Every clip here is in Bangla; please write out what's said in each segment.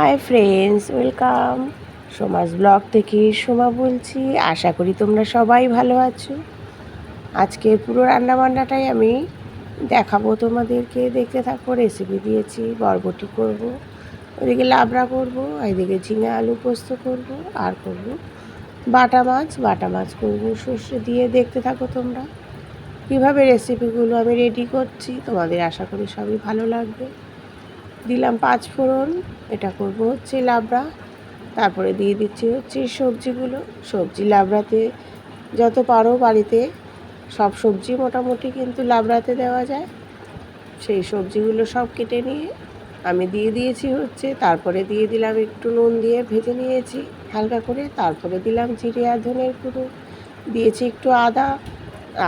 হাই ফ্রেন্ডস ওয়েলকাম সমাজ ব্লগ থেকে সোমা বলছি, আশা করি তোমরা সবাই ভালো আছো। আজকে পুরো রান্নাবান্নাটাই আমি দেখাবো তোমাদেরকে। দেখতে থাকব রেসিপি দিয়েছি, বরবটি করব ওইদিকে লাবড়া করব এইদিকে ঝিঙে আলু পোস্ত করব, আর করব বাটা মাছ। বাটা মাছ করব, সর্ষে দিয়ে। দেখতে থাকো তোমরা। কীভাবে রেসিপিগুলো আমি রেডি করছি, তোমাদের আশা করি সবই ভালো লাগবে। দিলাম পাঁচ ফোড়ন, এটা করব হচ্ছে লাবড়া। তারপরে দিয়ে দিচ্ছি হচ্ছে সবজিগুলো। সবজি লাবড়াতে যত পারো বাড়িতে, সব সবজি মোটামুটি কিন্তু লাবড়াতে দেওয়া যায়। সেই সবজিগুলো সব কেটে নিয়ে আমি দিয়ে দিয়েছি হচ্ছে, তারপরে দিয়ে দিলাম একটু নুন দিয়ে ভেজে নিয়েছি হালকা করে। তারপরে দিলাম জিরে আর ধনের গুঁড়ো। দিয়েছি একটু আদা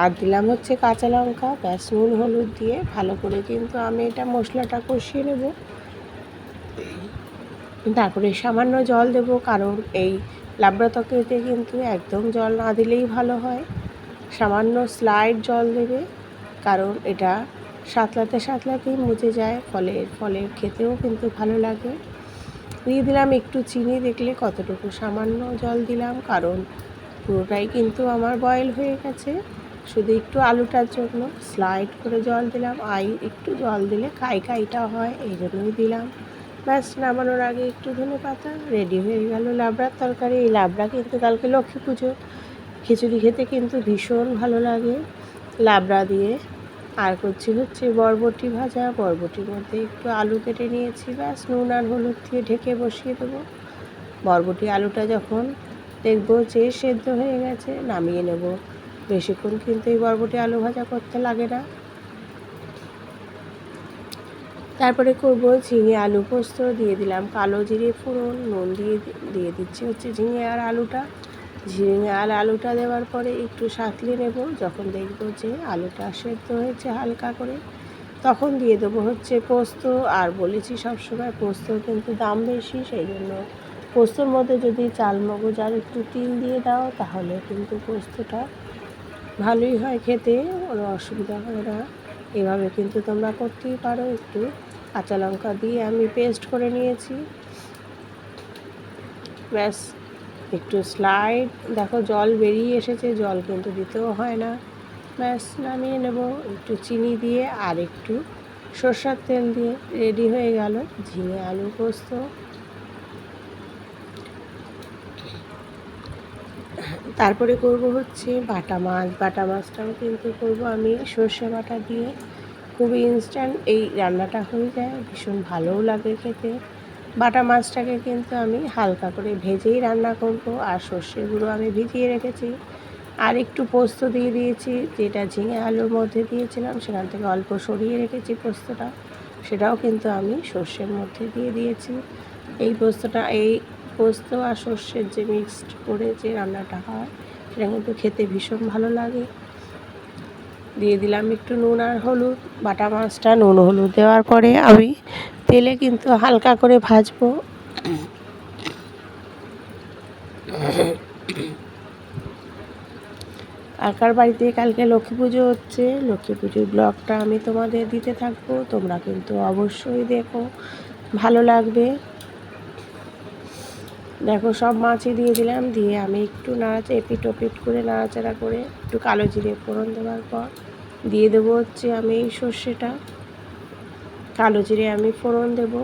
আর দিলাম হচ্ছে কাঁচা লঙ্কা, ব্যাস, নুন, হলুদ দিয়ে ভালো করে কিন্তু আমি এটা মশলাটা কষিয়ে নেব। তারপরে সামান্য জল দেব, কারণ এই লাবড়া তরকারিতে কিন্তু একদম জল না দিলেই ভালো হয়। সামান্য স্লাইড জল দেবে, কারণ এটা সাঁতলাতে সাঁতলাতেই মুজে যায়, ফলে ফলে খেতেও কিন্তু ভালো লাগে। দিয়ে দিলাম একটু চিনি, দেখলে কতটুকু সামান্য জল দিলাম, কারণ পুরোটাই কিন্তু আমার বয়েল হয়ে গেছে। শুধু একটু আলুটার জন্য স্লাইড করে জল দিলাম, আই একটু জল দিলে খাই খাইটা হয়, এই জন্যই দিলাম। ব্যাস, নামানোর আগে একটু ধনে পাতা রেডি হয়ে গেল লাবড়ার তরকারি। এই লাবড়া কিন্তু কালকে লক্ষ্মী পুজো। খিচুড়ি খেতে কিন্তু ভীষণ ভালো লাগে। লাবড়া দিয়ে আর করছি হচ্ছে বরবটি ভাজা। বরবটির মধ্যে একটু আলু কেটে নিয়েছি, ব্যাস, নুন আর হলুদ দিয়ে ঢেকে বসিয়ে দেবো। বরবটি আলুটা যখন দেখব যে সেদ্ধ হয়ে গেছে, নামিয়ে নেব। বেশিক্ষণ কিন্তু এই বরবটি আলু ভাজা করতে লাগে না। তারপরে করব ঝিঙে আলু পোস্ত, দিয়ে দিলাম কালো জিরে ফোড়ন, নুন দিয়ে দিয়ে দিচ্ছি হচ্ছে ঝিঙে আর আলুটা। ঝিঙে আর আলুটা দেওয়ার পরে একটু সাঁতলিয়ে নেব, যখন দেখব যে আলুটা সেদ্ধ হয়েছে হালকা করে, তখন দিয়ে দেবো হচ্ছে পোস্ত। আর বলেছি সবসময় পোস্ত কিন্তু দাম বেশি সেই জন্য পোস্তর মধ্যে যদি চাল মগজ আর একটু তিল দিয়ে দাও, তাহলে কিন্তু পোস্তটা ভালোই হয় খেতে, কোনো অসুবিধা হয় না। এভাবে কিন্তু তোমরা করতেই পারো একটু কাঁচা লঙ্কা দিয়ে আমি পেস্ট করে নিয়েছি। ব্যাস, একটু স্লাইড দেখো জল বেরিয়ে এসেছে, জল কিন্তু দিতেও হয় না। ব্যাস, নামিয়ে নেব, একটু চিনি দিয়ে আর একটু সর্ষার তেল দিয়ে রেডি হয়ে গেল ঝিঙে আলু পোস্ত। তারপরে করব হচ্ছে বাটা মাছ। বাটা মাছটাও কিন্তু করব আমি সর্ষে বাটা দিয়ে। খুবই ইনস্ট্যান্ট এই রান্নাটা হয়ে যায়, ভীষণ ভালোও লাগে খেতে। বাটা মাছটাকে কিন্তু আমি হালকা করে ভেজেই রান্না করব, আর সর্ষে গুঁড়ো আমি ভিজিয়ে রেখেছি। আর একটু পোস্ত দিয়ে দিয়েছি, যেটা ঝিঙে আলুর মধ্যে দিয়েছিলাম, সেখান থেকে অল্প সরিয়ে রেখেছি পোস্তটা। সেটাও কিন্তু আমি সর্ষের মধ্যে দিয়ে দিয়েছি। এই পোস্তটা, এই পোস্ত আর সর্ষের যে মিক্সড করে যে রান্নাটা হয় সেটা কিন্তু খেতে ভীষণ ভালো লাগে। দিয়ে দিলাম একটু নুন আর হলুদ, বাটা মাছটা নুন হলুদ দেওয়ার পরে আমি তেলে কিন্তু হালকা করে ভাজবো। কার বাড়িতে কালকে লক্ষ্মী পুজো হচ্ছে, লক্ষ্মী পুজোর ব্লগটা আমি তোমাদের দিতে থাকব, তোমরা কিন্তু অবশ্যই দেখো, ভালো লাগবে। দেখো, সব মাছই দিয়ে দিলাম। দিয়ে আমি একটু নাড়াচা এপিট ওপিট করে নাড়াচাড়া করে একটু কালো জিরে ফোড়ন দেওয়ার পর দিয়ে দেবো হচ্ছে আমি এই সর্ষেটা। কালো জিরে আমি ফোড়ন দেব।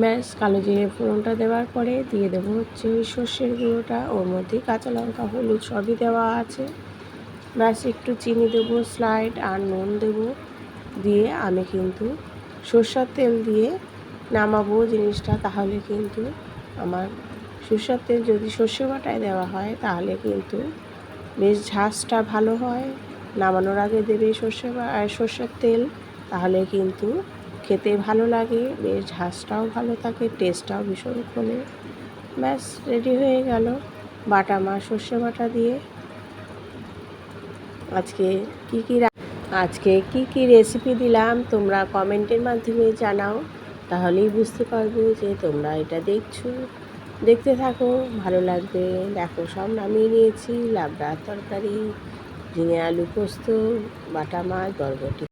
ব্যাস, কালো জিরে ফোড়নটা দেওয়ার পরে দিয়ে দেবো হচ্ছে ওই সর্ষের গুঁড়োটা। ওর মধ্যেই কাঁচা লঙ্কা, হলুদ সবই দেওয়া আছে। ব্যাস, একটু চিনি দেবো, স্লাইড আর নুন দেবো। দিয়ে আমি কিন্তু সর্ষার তেল দিয়ে নামাবো জিনিসটা, তাহলে কিন্তু আমার সর্ষার তেল যদি সর্ষে বাটায় দেওয়া হয়, তাহলে কিন্তু বেশ ঝাঁসটা ভালো হয়। নামানোর আগে দেবে সর্ষে সর্ষের তেল, তাহলে কিন্তু খেতে ভালো লাগে, বেশ ঝাঁসটাও ভালো থাকে, টেস্টটাও ভীষণ খোলে। ব্যাস, রেডি হয়ে গেল বাটা মা সর্ষে বাটা দিয়ে। আজকে কী কী আজকে কি কি রেসিপি দিলাম তোমরা কমেন্টের মাধ্যমে জানাও। তাহলেই বুঝতে পারব যে তোমরা এটা দেখছ। দেখতে থাকো, ভালো লাগবে। দেখো, সব নামিয়ে নিয়েছি। লাবড়ার তরকারি, ঝিঙে আলু পোস্ত, বাটা মাছ, বরবটি।